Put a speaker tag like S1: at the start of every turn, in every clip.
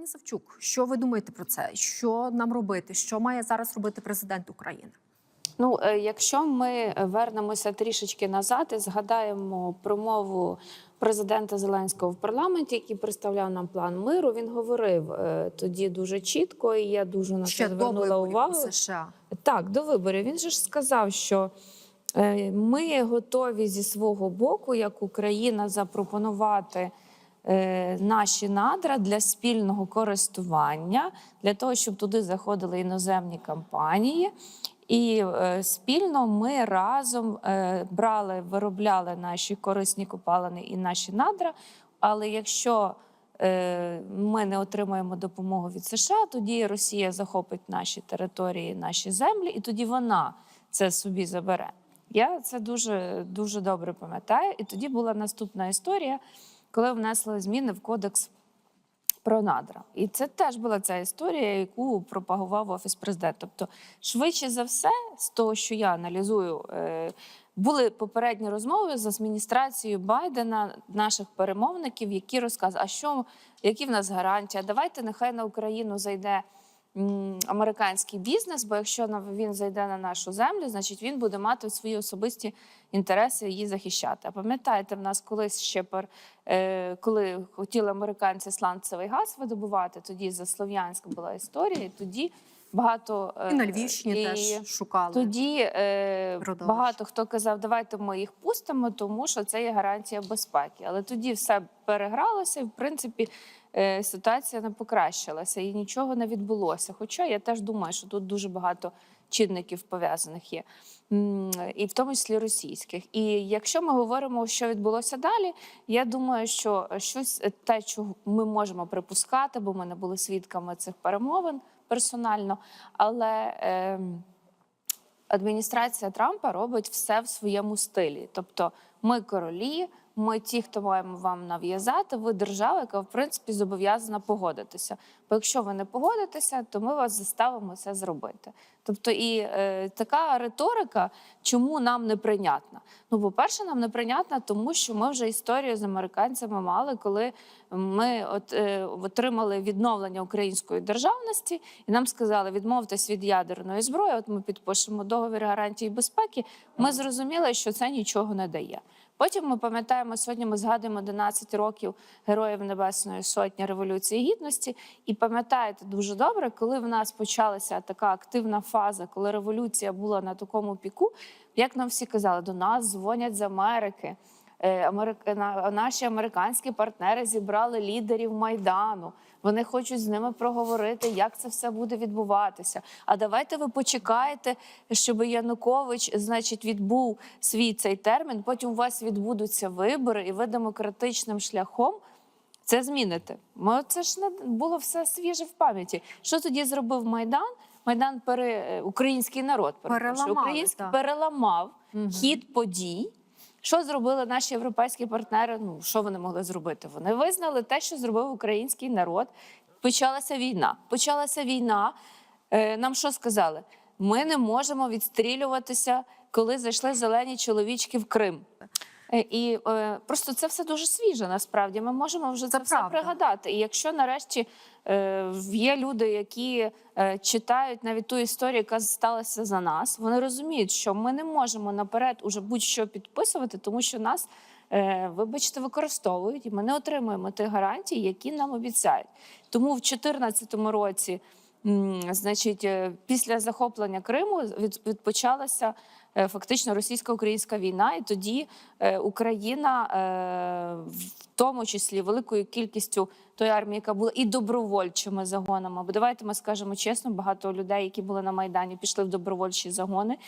S1: Пані Савчук, що ви думаєте про це? Що нам робити? Що має зараз робити президент України?
S2: Ну, е, якщо ми вернемося трішечки назад і згадаємо промову президента Зеленського в парламенті, який представляв нам план миру, він говорив е, тоді дуже чітко, і я дуже на це звернула увагу.
S1: США.
S2: Так, до виборів. Він же ж сказав, що е, ми готові зі свого боку, як Україна, запропонувати наші надра для спільного користування, для того, щоб туди заходили іноземні компанії. І е, спільно ми разом е, брали, виробляли наші корисні копалини і наші надра. Але якщо е, ми не отримаємо допомогу від США, тоді Росія захопить наші території, наші землі, і тоді вона це собі забере. Я це дуже дуже добре пам'ятаю. І тоді була наступна історія, коли внесли зміни в кодекс про надра. І це теж була ця історія, яку пропагував офіс президента. Тобто, швидше за все, з того, що я аналізую, е, були попередні розмови з адміністрацією Байдена, наших перемовників, які розказують, а що які в нас гарантія? Давайте нехай на Україну зайде. Американський бізнес, бо якщо він зайде на нашу землю, значить він буде мати свої особисті інтереси її захищати. А пам'ятаєте, в нас колись ще пер, е, коли хотіли американці сланцевий газ видобувати, тоді за Слов'янськ була історія, і тоді багато е,
S1: І на Львівщині
S2: і
S1: теж шукали.
S2: тоді е, багато хто казав, давайте ми їх пустимо, тому що це є гарантія безпеки. Але тоді все перегралося, і в принципі ситуація не покращилася і нічого не відбулося. Хоча я теж думаю, що тут дуже багато чинників пов'язаних є, і в тому числі російських. І якщо ми говоримо, що відбулося далі, я думаю, що щось е, те, що ми можемо припускати, бо ми не були свідками цих перемовин персонально, але. ем, адміністрація Трампа робить все в своєму стилі. Тобто, ми королі, ми ті, хто маємо вам нав'язати. Ви держава, яка в принципі зобов'язана погодитися. Бо якщо ви не погодитеся, то ми вас заставимо це зробити. Тобто, і е, така риторика, чому нам неприйнятна? Ну, по-перше, нам неприйнятна, тому що ми вже історію з американцями мали, коли ми от, е, отримали відновлення української державності, і нам сказали, відмовтесь від ядерної зброї. От ми підпишемо договір гарантії безпеки. Ми зрозуміли, що це нічого не дає. Потім ми пам'ятаємо сьогодні. Ми згадуємо 11 років Героїв Небесної Сотні Революції Гідності. І пам'ятаєте дуже добре, коли в нас почалася така активна фаза, коли революція була на такому піку, як нам всі казали, до нас дзвонять з Америки. Е, Наші американські партнери зібрали лідерів майдану. Вони хочуть з ними проговорити, як це все буде відбуватися. А давайте ви почекаєте, щоб Янукович, значить, відбув свій цей термін. Потім у вас відбудуться вибори, і ви демократичним шляхом це зміните. Ми це ж не було все свіже в пам'яті. Що тоді зробив Майдан? Майдан пере е, український народ
S1: Переламали,
S2: український
S1: так.
S2: переламав
S1: Мгм.
S2: хід подій. Що зробили наші європейські партнери? Ну що вони могли зробити? Вони визнали те, що зробив український народ. Почалася війна. Почалася війна. Е, Нам що сказали? Ми не можемо відстрілюватися, коли зайшли зелені чоловічки в Крим. Е, І е, просто це все дуже свіже. Насправді ми можемо вже це,
S1: Це
S2: все
S1: правда.
S2: пригадати. І якщо нарешті е, є люди, які е, читають навіть ту історію, яка сталася за нас, вони розуміють, що ми не можемо наперед уже будь-що підписувати, тому що нас, е, вибачте, використовують, і ми не отримуємо тих гарантій, які нам обіцяють. Тому в 2014 році. Значить, е, після захоплення Криму відпочалася фактично російсько-українська війна, і тоді е, Україна, е, в тому числі великою кількістю тої армії, яка була і добровольчими загонами. Бо давайте ми скажемо чесно, багато людей, які були на майдані, пішли в добровольчі загони.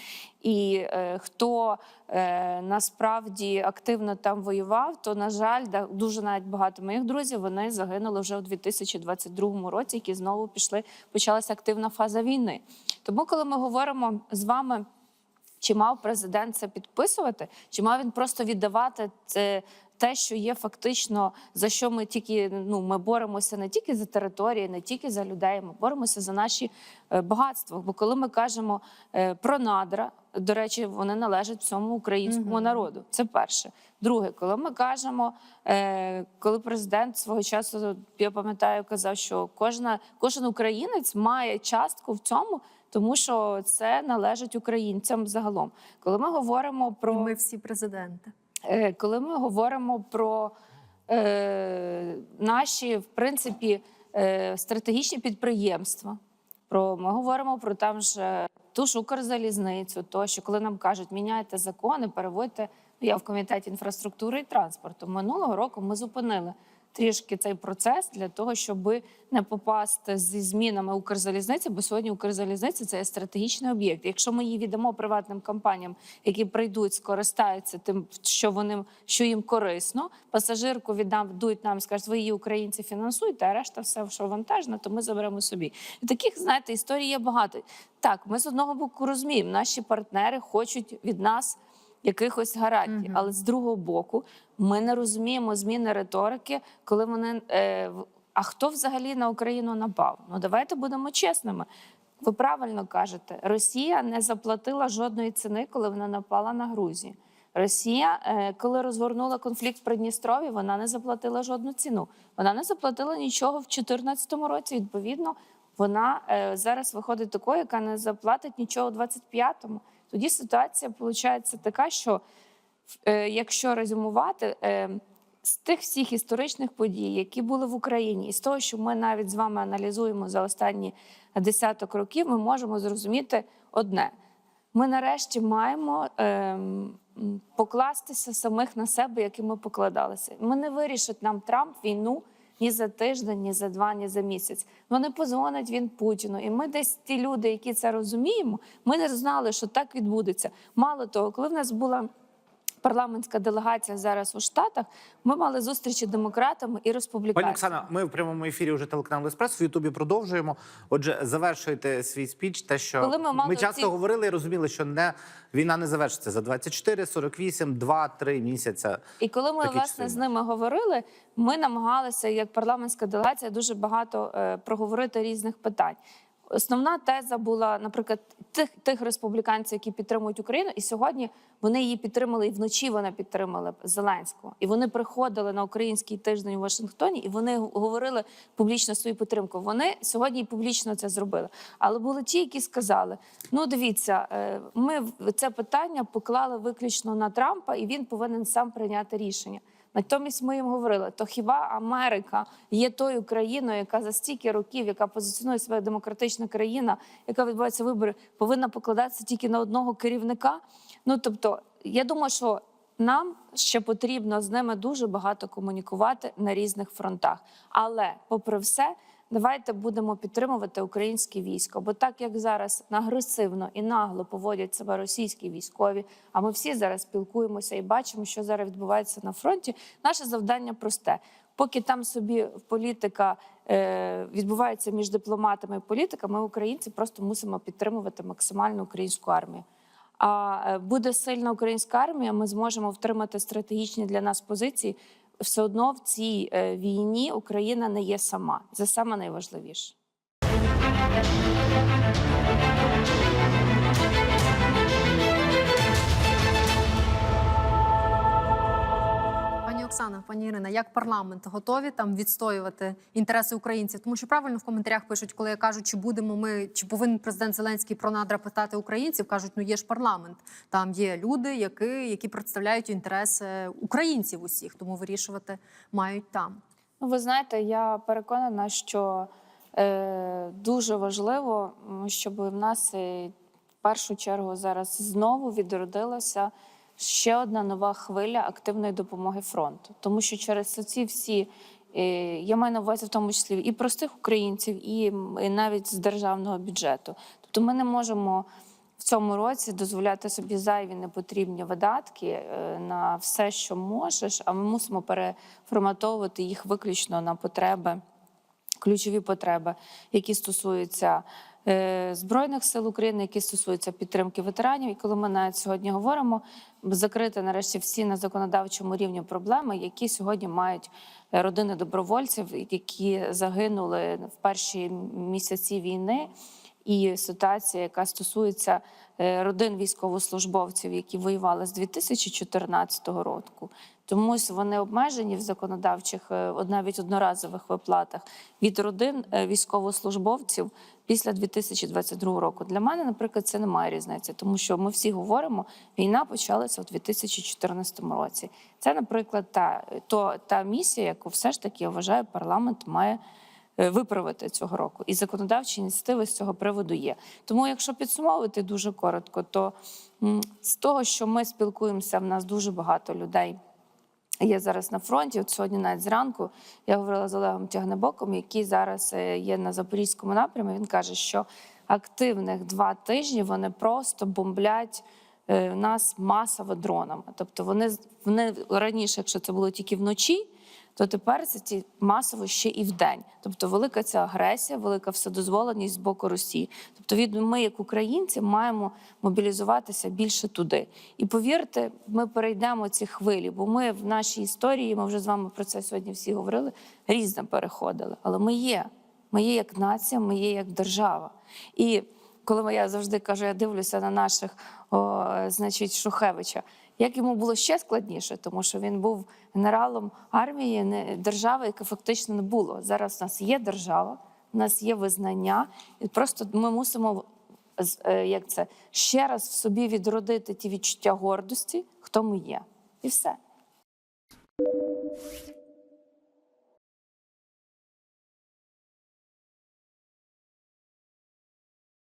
S2: І е, хто е, насправді активно там воював, то на жаль, дуже навіть багато моїх друзів вони загинули вже у 2022 році, які знову пішли. Почалася активна фаза війни. Тому, коли ми говоримо з вами. Чи мав президент це підписувати, чи мав він просто віддавати це те, що є фактично за що ми тільки ну ми боремося не тільки за території, не тільки за людей, ми боремося за наші е, багатства. Бо коли ми кажемо е, про надра, до речі, вони належать всьому українському народу. Це перше. Друге, коли ми кажемо, е, коли президент свого часу я пам'ятаю, казав, що кожна кожен українець має частку в цьому. Тому що це належить українцям загалом. Коли ми говоримо про
S1: І ми всі президенти.
S2: Е, Коли ми говоримо про е, наші, в принципі, е, стратегічні підприємства, про ми говоримо про там же ту ж Укрзалізницю, то що коли нам кажуть, міняйте закони, переводьте. Ну, Я в комітеті інфраструктури і транспорту. Минулого року ми зупинили трішки цей процес для того, щоб не попасти зі змінами Укрзалізниці, бо сьогодні Укрзалізниця це стратегічний об'єкт. Якщо ми її віддамо приватним компаніям, які прийдуть, скористаються тим, що вони що їм корисно, пасажирку віддадуть нам, скажуть, ви її українці фінансуєте, а решта все, що вантажне, то ми заберемо собі. І таких знаєте історій є багато. Так, ми з одного боку розуміємо, наші партнери хочуть від нас якихось гарантій.
S1: Мгм.
S2: Але з другого боку, ми не розуміємо зміни риторики, коли вони. Е, а хто взагалі на Україну напав? Ну давайте будемо чесними. Ви правильно кажете, Росія не заплатила жодної ціни, коли вона напала на Грузію. Росія, е, коли розгорнула конфлікт в Придністрові, вона не заплатила жодну ціну. Вона не заплатила нічого в 2014 році. Відповідно, вона е, зараз виходить такою, яка не заплатить нічого у 25-му. Тоді ситуація виходить така, що е, якщо резюмувати, е, з тих всіх історичних подій, які були в Україні, і з того, що ми навіть з вами аналізуємо за останні десяток років, ми можемо зрозуміти одне: ми нарешті маємо ем, покластися самих на себе, як ми покладалися. Ми не вирішить нам Трамп війну. Ні за тиждень, ні за два, ні за місяць. Вони не позвонить він Путіну. І ми десь ті люди, які це розуміємо, ми не знали, що так відбудеться. Мало того, коли в нас була парламентська делегація зараз у Штатах, ми мали зустрічі демократами і
S3: Пані. Оксана, ми в прямому ефірі вже телеканал Еспресо в Ютубі продовжуємо. Отже, завершуйте свій спіч. Те, що
S2: Коли ми мали
S3: часто
S2: ці-
S3: говорили і розуміли, що не війна не завершиться за 24, 48, 2-3 місяця.
S2: І коли ми
S3: Такі
S2: власне
S3: часи.
S2: з ними говорили, ми намагалися, як парламентська делегація, дуже багато е, проговорити різних питань. Основна теза була, наприклад, тих тих республіканців, які підтримують Україну, і сьогодні вони її підтримали, і вночі вони підтримали Зеленського. І вони приходили на український тиждень у Вашингтоні, і вони говорили публічно свою підтримку. Вони сьогодні і публічно це зробили. Але були ті, які сказали: ну дивіться, е, ми це питання поклали виключно на Трампа, і він повинен сам прийняти рішення. Натомість ми їм говорили: то хіба Америка є тою країною, яка за стільки років, яка позиціонує себе як демократична країна, яка відбувається вибори, повинна покладатися тільки на одного керівника? Ну тобто, я думаю, що нам ще потрібно з ними дуже багато комунікувати на різних фронтах. Але, попри все, давайте будемо підтримувати українське військо. Бо так як зараз агресивно і нагло поводять себе російські військові, а ми всі зараз спілкуємося і бачимо, що зараз відбувається на фронті. Наше завдання просте. Поки там собі політика е, відбувається між дипломатами і політиками, ми, українці, просто мусимо підтримувати максимально українську армію. А е, буде сильна українська армія, ми зможемо втримати стратегічні для нас позиції. Все одно в цій е, війні Україна не є сама. Це саме найважливіше.
S1: Оксана, пані Ірина, як парламент готові там відстоювати інтереси українців? Тому що правильно в коментарях пишуть, коли я кажу, чи будемо ми, чи повинен президент Зеленський про надра питати українців, кажуть, ну є ж парламент. Там є люди, які, які представляють інтереси українців усіх, тому вирішувати мають там.
S2: Ну, ви знаєте, я переконана, що е, дуже важливо, щоб в нас е, в першу чергу зараз знову відродилася ще одна нова хвиля активної допомоги фронту. Тому що через ці всі, е, я маю на увазі в тому числі і простих українців, і, навіть з державного бюджету. Тобто ми не можемо в цьому році дозволяти собі зайві непотрібні видатки е, на все, що можеш, а ми мусимо переформатовувати їх виключно на потреби ключові потреби, які стосуються збройних сил України, які стосуються підтримки ветеранів. І коли ми навіть сьогодні говоримо, закрити нарешті всі на законодавчому рівні проблеми, які сьогодні мають е, родини добровольців, які загинули в перші місяці війни. І ситуація, яка стосується е, родин військовослужбовців, які воювали з 2014 року. Чомусь вони обмежені в законодавчих е, навіть одноразових виплатах від родин е, військовослужбовців після 2022 року. Для мене, наприклад, це немає різниці, тому що ми всі говоримо, війна почалася у 2014 році. Це, наприклад, та, то, та місія, яку все ж таки я вважаю, парламент має е, виправити цього року. І законодавчі ініціативи з цього приводу є. Тому, якщо підсумовувати дуже коротко, то з того, що ми спілкуємося, в нас дуже багато людей. Є зараз на фронті. От сьогодні, навіть зранку, я говорила з Олегом Тягнебоком, який зараз е, є на запорізькому напрямі. Він каже, що активних два тижні вони просто бомблять е, нас масово дронами. Тобто вони вони раніше, якщо це було тільки вночі, то тепер це ті масово ще і вдень. Тобто, велика ця агресія, велика вседозволеність з боку Росії. Тобто, від ми, як українці, маємо мобілізуватися більше туди. І повірте, ми перейдемо ці хвилі, бо ми в нашій історії, ми вже з вами про це сьогодні всі говорили, різно переходили. Але ми є. Ми є як нація, ми є як держава. І коли я завжди кажу, я дивлюся на наших, о, значить, Шухевича, як йому було ще складніше, тому що він був генералом армії держави, яка фактично не було. Зараз у нас є держава, у нас є визнання, і просто ми мусимо е, як це ще раз в собі відродити ті відчуття гордості, хто ми є, і все.